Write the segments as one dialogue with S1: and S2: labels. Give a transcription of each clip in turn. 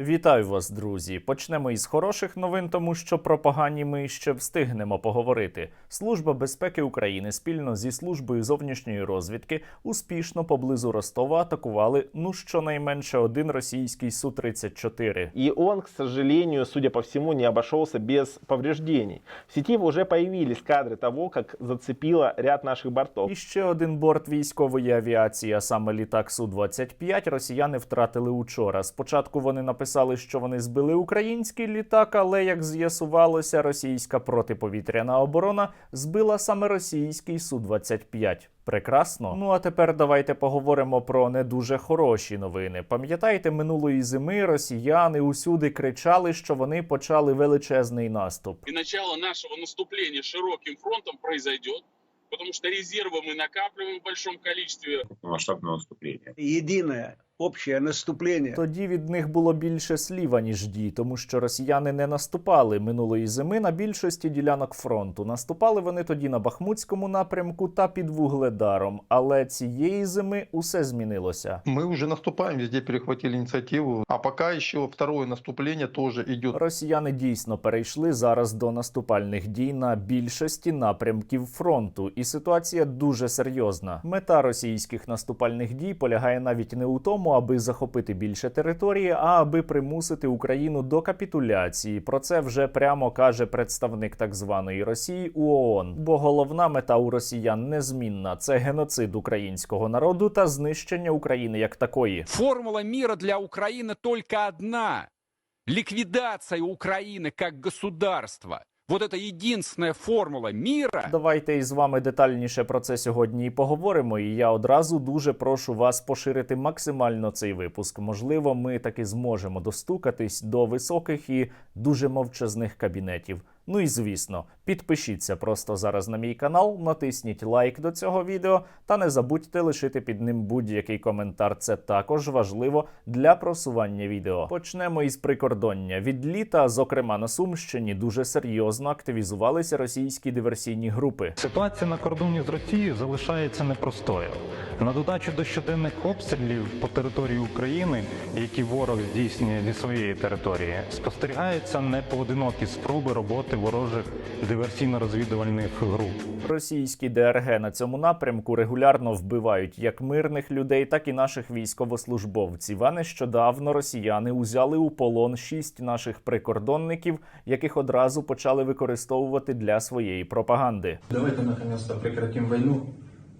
S1: Вітаю вас, друзі! Почнемо із хороших новин, тому що про погані ми ще встигнемо поговорити. Служба безпеки України спільно зі службою зовнішньої розвідки успішно поблизу Ростова атакували ну щонайменше один російський су 34
S2: И он, к сожалению, судя по всему, не обошелся без повреждений. В сети уже появились кадры того, как зацепило ряд наших бортов.
S1: І ще один борт військової авіації, а саме літак су 25 росіяни втратили учора. Спочатку вони написали, що вони збили український літак, але як з'ясувалося, російська протиповітряна оборона збила саме російський су 25 Прекрасно. Ну а тепер давайте поговоримо про не дуже хороші новини. Пам'ятаєте, минулої зими росіяни усюди кричали, що вони почали величезний наступ.
S3: и начало нашего наступления широким фронтом произойдет, потому что резервы мы накапливаем в большом количестве.
S4: масштабного наступления.
S5: единое общее наступление.
S1: Тоді від них було більше слів, аніж дій, тому що росіяни не наступали минулої зими на більшості ділянок фронту. Наступали вони тоді на Бахмутському напрямку та під Вугледаром. Але цієї зими усе змінилося.
S6: Мы уже наступаем, везде перехватили инициативу. А пока еще второе наступление тоже идет.
S1: Росіяни дійсно перейшли зараз до наступальних дій на більшості напрямків фронту, і ситуація дуже серйозна. Мета російських наступальних дій полягає навіть не у тому, аби захопити більше території, а аби примусити Україну до капітуляції. Про це вже прямо каже представник так званої Росії у ООН. Бо головна мета у росіян незмінна це геноцид українського народу та знищення України як такої.
S7: Формула мира для Украины только одна. Ликвидация Украины как государства. Вот это единственная формула мира.
S1: Давайте із вами детальніше про це сьогодні і поговоримо. І я одразу дуже прошу вас поширити максимально цей випуск. Можливо, ми таки зможемо достукатись до високих і дуже мовчазних кабінетів. Ну і звісно, підпишіться просто зараз на мій канал, натисніть лайк до цього відео та не забудьте лишити під ним будь-який коментар. Це також важливо для просування відео. Почнемо із прикордоння. Від літа, зокрема на Сумщині, дуже серйозно активізувалися російські диверсійні групи.
S8: Ситуація на кордоні з Росією залишається непростою. На додачу до щоденних обстрілів по території України, які ворог здійснює зі своєї території, спостерігаються непоодинокі спроби роботи ворожих диверсійно-розвідувальних груп.
S1: Російські ДРГ на цьому напрямку регулярно вбивають як мирних людей, так і наших військовослужбовців. А нещодавно росіяни узяли у полон шість наших прикордонників, яких одразу почали використовувати для своєї пропаганди.
S9: Давайте наконец-то прекратим войну,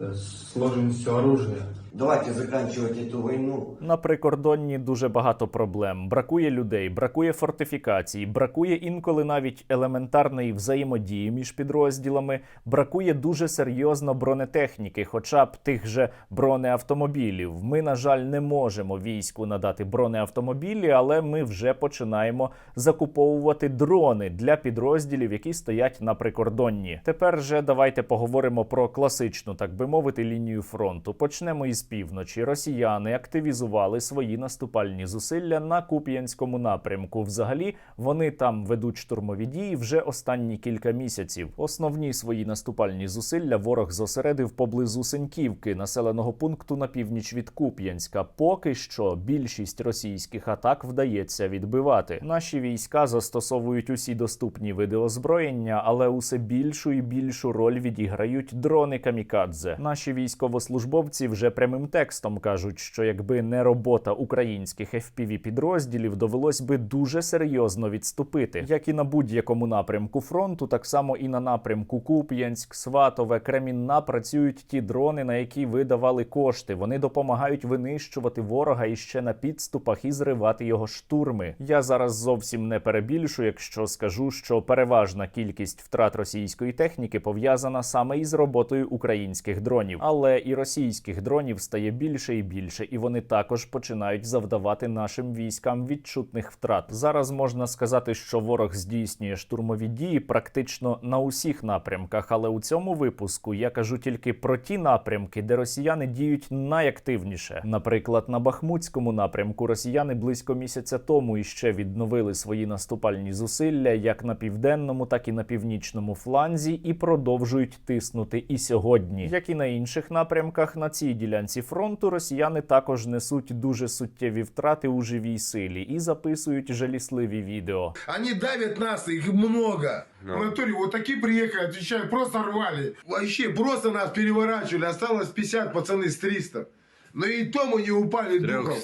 S9: э, все оружие.
S10: Давайте заканчивать эту войну.
S1: На прикордонні дуже багато проблем. Бракує людей, бракує фортифікацій, бракує інколи навіть елементарної взаємодії між підрозділами. Бракує дуже серйозно бронетехніки, хоча б тих же бронеавтомобілів. Ми, на жаль, не можемо війську надати бронеавтомобілі, але ми вже починаємо закуповувати дрони для підрозділів, які стоять на прикордонні. Тепер же давайте поговоримо про класичну, так би мовити, лінію фронту. Почнемо із півночі. Росіяни активізували свої наступальні зусилля на Куп'янському напрямку. Взагалі вони там ведуть штурмові дії вже останні кілька місяців. Основні свої наступальні зусилля ворог зосередив поблизу Сеньківки, населеного пункту на північ від Куп'янська. Поки що більшість російських атак вдається відбивати. Наші війська застосовують усі доступні види озброєння, але усе більшу і більшу роль відіграють дрони камікадзе. Наші військовослужбовці вже прямим текстом кажуть, що якби не робота українських fpv підрозділів, довелось би дуже серйозно відступити. Як і на будь-якому напрямку фронту, так само і на напрямку Куп'янськ, Сватове, Кремінна працюють ті дрони, на які ви давали кошти. Вони допомагають винищувати ворога іще на підступах і зривати його штурми. Я зараз зовсім не перебільшу, якщо скажу, що переважна кількість втрат російської техніки пов'язана саме із роботою українських дронів, але і російських дронів стає більше і більше, і вони також починають завдавати нашим військам відчутних втрат. Зараз можна сказати, що ворог здійснює штурмові дії практично на усіх напрямках, але у цьому випуску я кажу тільки про ті напрямки, де росіяни діють найактивніше. Наприклад, на Бахмутському напрямку росіяни близько місяця тому іще відновили свої наступальні зусилля як на південному, так і на північному фланзі, і продовжують тиснути і сьогодні, як і на інших напрямках на цій ділянці ділянці фронту росіяни також несуть дуже суттєві втрати у живій силі і записують жалісливі відео.
S4: Вони давят нас, їх много. В натуре вот такие приехали, отвечаю, просто рвали. Вообще, просто нас переворачували, Осталось 50, пацани з 300. Ну і тому не упали духом.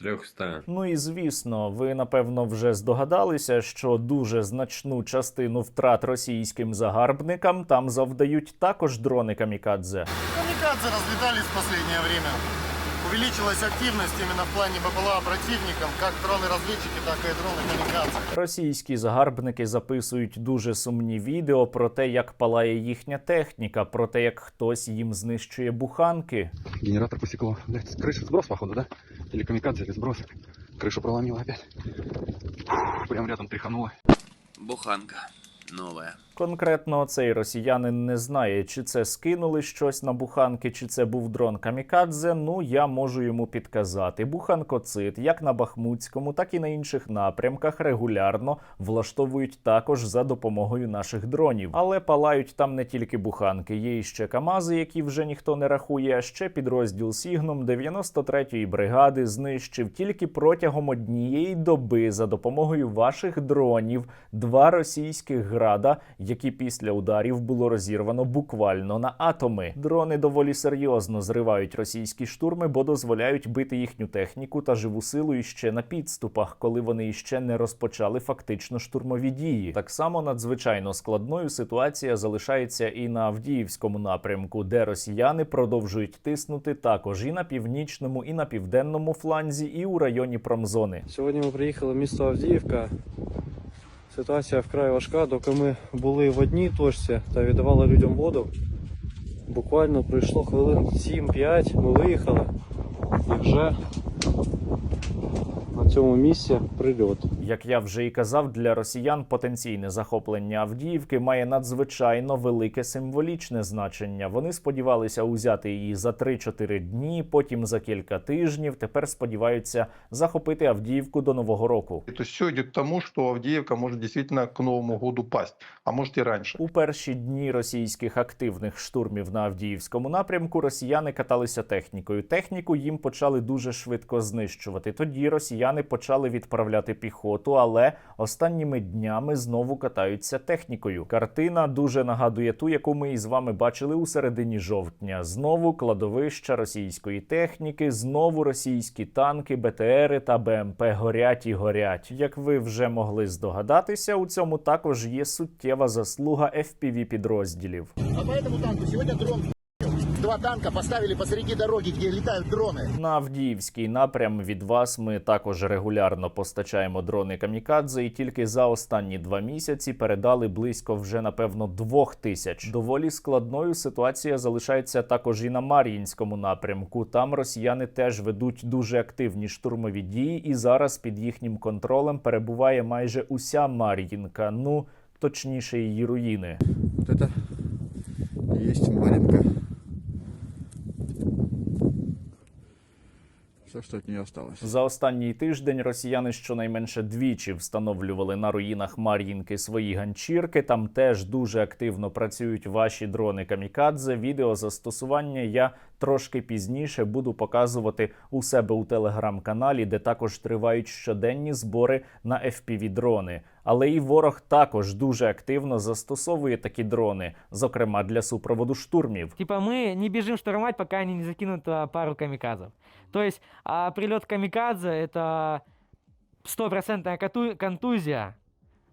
S11: 300.
S1: Ну і звісно, ви напевно вже здогадалися, що дуже значну частину втрат російським загарбникам там завдають також дрони камікадзе.
S10: Камікадзе розлітались в останнє время. Увеличилась активность именно в плане БПЛА противником, как дроны-разведчики, так и дроны-камикадзе.
S1: Російські загарбники записують дуже сумні відео про те, як палає їхня техніка, про те, як хтось їм знищує буханки.
S9: Генератор посекло. Блядь, крыша сброс, походу, да? Или камикадзе, или сброс. Крышу проломило опять. Прям рядом тряхануло.
S11: Буханка. Новая.
S1: Конкретно цей росіянин не знає, чи це скинули щось на буханки, чи це був дрон камікадзе. Ну я можу йому підказати. Буханкоцит, як на Бахмутському, так і на інших напрямках регулярно влаштовують також за допомогою наших дронів. Але палають там не тільки буханки, є і ще Камази, які вже ніхто не рахує. А ще підрозділ Сігном 93-ї бригади знищив тільки протягом однієї доби за допомогою ваших дронів два російських града, які після ударів було розірвано буквально на атоми. Дрони доволі серйозно зривають російські штурми, бо дозволяють бити їхню техніку та живу силу іще на підступах, коли вони іще не розпочали фактично штурмові дії. Так само надзвичайно складною ситуація залишається і на Авдіївському напрямку, де росіяни продовжують тиснути також і на північному, і на південному фланзі, і у районі промзони.
S12: Сьогодні ми приїхали в місто Авдіївка. Ситуація вкрай важка, доки ми були в одній точці та віддавали людям воду. Буквально пройшло хвилин 7-5, ми виїхали і вже на цьому місці прильот.
S1: Як я вже і казав, для росіян потенційне захоплення Авдіївки має надзвичайно велике символічне значення. Вони сподівалися узяти її за 3-4 дні, потім за кілька тижнів. Тепер сподіваються захопити Авдіївку до нового року.
S6: То есть все идет к тому, что Авдеевка может действительно к Новому году пасть, а может и раньше.
S1: У перші дні російських активних штурмів на Авдіївському напрямку росіяни каталися технікою. Техніку їм почали дуже швидко знищувати. Тоді росіяни почали відправляти піхоту, але останніми днями знову катаються технікою. Картина дуже нагадує ту, яку ми із вами бачили у середині жовтня. Знову кладовища російської техніки, знову російські танки, БТРи та БМП горять і горять. Як ви вже могли здогадатися, у цьому також є суттєва заслуга fpv підрозділів.
S10: А по этому танку сегодня дрон Два танка поставили посреди дороги, где летают дроны.
S1: На Авдіївський напрям від вас ми також регулярно постачаємо дрони камікадзе, і тільки за останні два місяці передали близько вже напевно двох тисяч. Доволі складною ситуація залишається також і на Мар'їнському напрямку. Там росіяни теж ведуть дуже активні штурмові дії, і зараз під їхнім контролем перебуває майже уся Мар'їнка. Ну точніше, її руїни.
S4: Вот Все, что от нее осталось.
S1: За останній тиждень росіяни щонайменше двічі встановлювали на руїнах Мар'їнки свої ганчірки. Там теж дуже активно працюють ваші дрони камікадзе. Відео застосування я трошки пізніше буду показувати у себе у телеграм-каналі, де також тривають щоденні збори на fpv дрони. Але і ворог також дуже активно застосовує такі дрони, зокрема для супроводу штурмів.
S13: Типа ми не біжимо штурмати, поки вони не закинуть пару камикадзов. То есть а, прилет камикадзе это стопроцентная кату-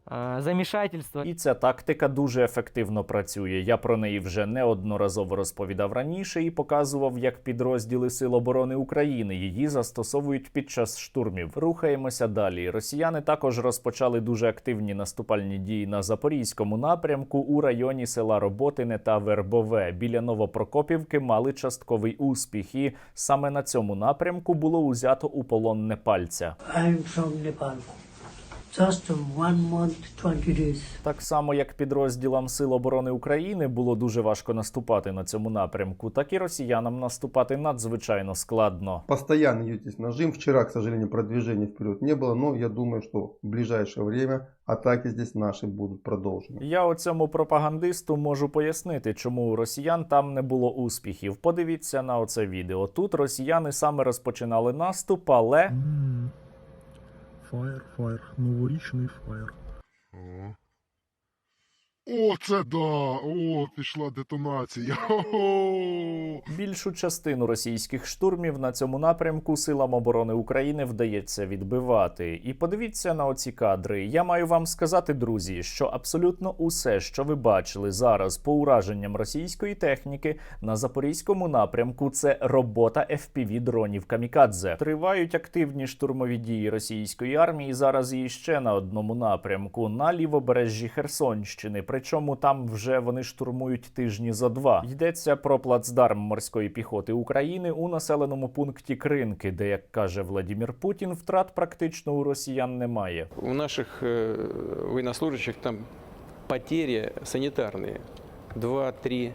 S13: контузия, а, замешательство.
S1: І ця тактика дуже ефективно працює. Я про неї вже неодноразово розповідав раніше і показував, як підрозділи Сил оборони України її застосовують під час штурмів. Рухаємося далі. Росіяни також розпочали дуже активні наступальні дії на запорізькому напрямку у районі села Роботине та Вербове. Біля Новопрокопівки мали частковий успіх, і саме на цьому напрямку було узято у полон Непальця.
S13: I'm from Nepal.
S14: Just one month, 20 days.
S1: Так само, як підрозділам Сил оборони України було дуже важко наступати на цьому напрямку, так і росіянам наступати надзвичайно складно.
S6: Постоянно здесь нажим. Вчера, к сожалению, продвижения вперед не было, но я думаю, что в ближайшее время атаки здесь наши будут продолжены.
S1: Я оцьому пропагандисту можу пояснити, чому у росіян там не було успіхів. Подивіться на оце відео. Тут росіяни саме розпочинали наступ, але
S15: Фаєр, фаєр, новорічний фаєр.
S4: О. Це да! О, пішла детонація. Хо-хо!
S1: більшу частину російських штурмів на цьому напрямку силам оборони України вдається відбивати. І подивіться на оці кадри. Я маю вам сказати, друзі, що абсолютно усе, що ви бачили зараз по ураженням російської техніки на запорізькому напрямку, це робота fpv дронів камікадзе. Тривають активні штурмові дії російської армії. Зараз і ще на одному напрямку на лівобережжі Херсонщини Причому там вже вони штурмують тижні за два. Йдеться про плацдарм морської піхоти України у населеному пункті Кринки, де, як каже Владімір Путін, втрат практично у росіян немає.
S16: У наших э, военнослужащих там потери санитарные. Два-три.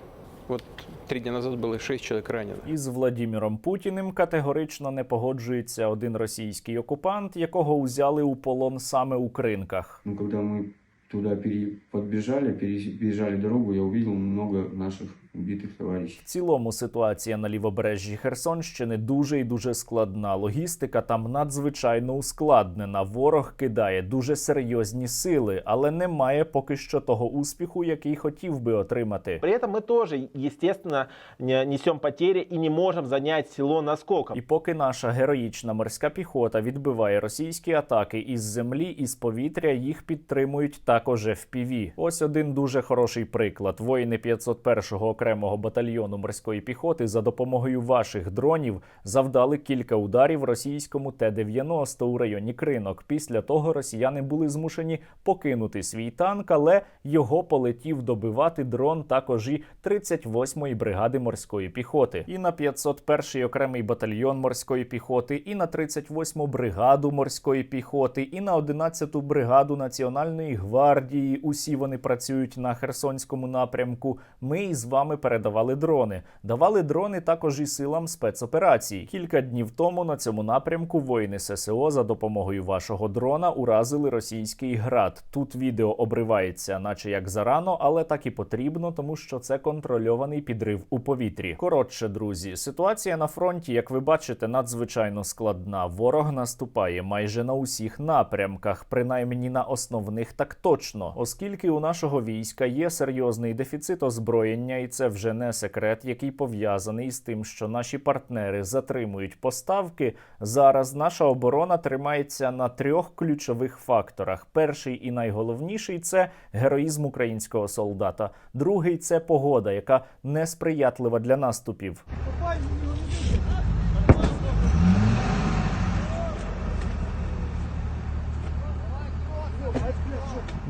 S16: Вот три дня назад было шесть человек ранено.
S1: Із Владіміром Путіним категорично не погоджується один російський окупант, якого узяли у полон саме у кринках.
S17: Ну, когда мы туда пере... подбежали, перебежали дорогу, я увидел много наших убитых товарищей.
S1: В цілому ситуація на лівобережжі Херсонщини дуже і дуже складна. Логістика там надзвичайно ускладнена. Ворог кидає дуже серйозні сили, але немає поки що того успіху, який хотів би отримати.
S2: При этом мы тоже, естественно, не- несем потери и не можем занять село наскоком.
S1: І поки наша героїчна морська піхота відбиває російські атаки із землі і з повітря, їх підтримують також FPV. Ось один дуже хороший приклад. Воїни 501-го окремого батальйону морської піхоти за допомогою ваших дронів завдали кілька ударів російському Т-90 у районі Кринок. Після того росіяни були змушені покинути свій танк, але його полетів добивати дрон також і 38-ї бригади морської піхоти, і на 501-й окремий батальйон морської піхоти, і на 38-му бригаду морської піхоти, і на 11-ту бригаду Національної гвардії. Усі вони працюють на Херсонському напрямку. Ми із вами передавали дрони. Давали дрони також і силам спецоперацій. Кілька днів тому на цьому напрямку воїни ССО за допомогою вашого дрона уразили російський град. Тут відео обривається, наче як зарано, але так і потрібно, тому що це контрольований підрив у повітрі. Коротше, друзі, ситуація на фронті, як ви бачите, надзвичайно складна. Ворог наступає майже на усіх напрямках, принаймні на основних так точно, оскільки у нашого війська є серйозний дефіцит озброєння, і це вже не секрет, який пов'язаний з тим, що наші партнери затримують поставки. Зараз наша оборона тримається на трьох ключових факторах: перший і найголовніший це героїзм українського солдата. Другий це погода, яка несприятлива для наступів.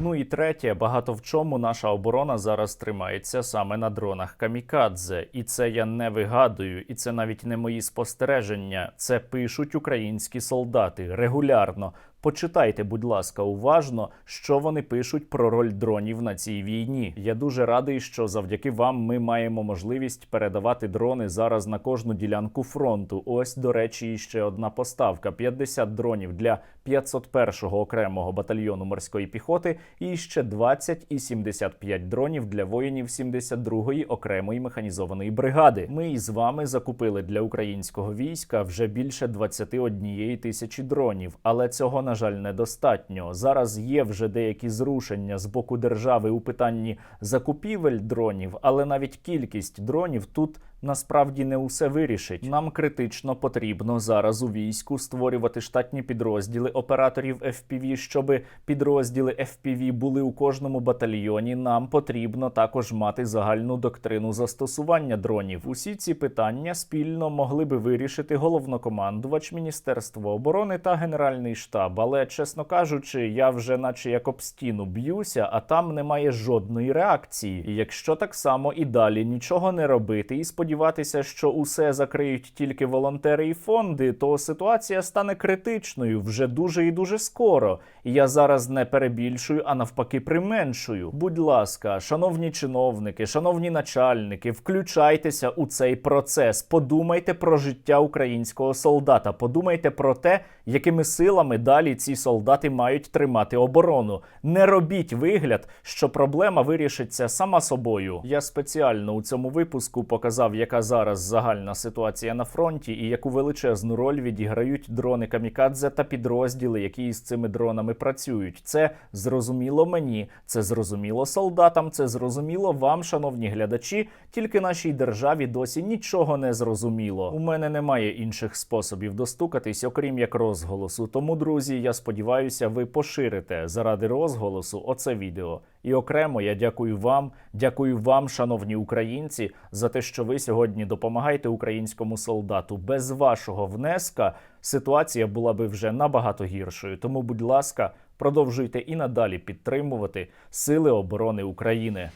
S1: Ну і третє, багато в чому наша оборона зараз тримається саме на дронах камікадзе. І це я не вигадую, і це навіть не мої спостереження. Це пишуть українські солдати регулярно. Почитайте, будь ласка, уважно, що вони пишуть про роль дронів на цій війні. Я дуже радий, що завдяки вам ми маємо можливість передавати дрони зараз на кожну ділянку фронту. Ось, до речі, ще одна поставка: 50 дронів для 501-го окремого батальйону морської піхоти, і ще 20 і 75 дронів для воїнів 72-ї окремої механізованої бригади. Ми із вами закупили для українського війська вже більше 21 тисячі дронів, але цього на жаль недостатньо. Зараз є вже деякі зрушення з боку держави у питанні закупівель дронів, але навіть кількість дронів тут. Насправді не усе вирішить. Нам критично потрібно зараз у війську створювати штатні підрозділи операторів FPV, щоб підрозділи FPV були у кожному батальйоні. Нам потрібно також мати загальну доктрину застосування дронів. Усі ці питання спільно могли би вирішити головнокомандувач Міністерства оборони та Генеральний штаб. Але чесно кажучи, я вже, наче як об стіну, б'юся, а там немає жодної реакції. І якщо так само і далі нічого не робити і сподіватися, сподіватися, що усе закриють тільки волонтери і фонди, то ситуація стане критичною вже дуже і дуже скоро. Я зараз не перебільшую, а навпаки, применшую. Будь ласка, шановні чиновники, шановні начальники, включайтеся у цей процес. Подумайте про життя українського солдата. Подумайте про те, якими силами далі ці солдати мають тримати оборону. Не робіть вигляд, що проблема вирішиться сама собою. Я спеціально у цьому випуску показав, яка зараз загальна ситуація на фронті і яку величезну роль відіграють дрони камікадзе та підрозділи, які із цими дронами працюють. Це зрозуміло мені, це зрозуміло солдатам, це зрозуміло вам, шановні глядачі. Тільки нашій державі досі нічого не зрозуміло. У мене немає інших способів достукатись, окрім як розголосу. Тому, друзі, я сподіваюся, ви поширите заради розголосу оце відео. І окремо я дякую вам, дякую вам, шановні українці, за те, що ви сьогодні допомагаєте українському солдату. Без вашого внеска ситуація була би вже набагато гіршою. Тому, будь ласка, продовжуйте і надалі підтримувати Сили оборони України.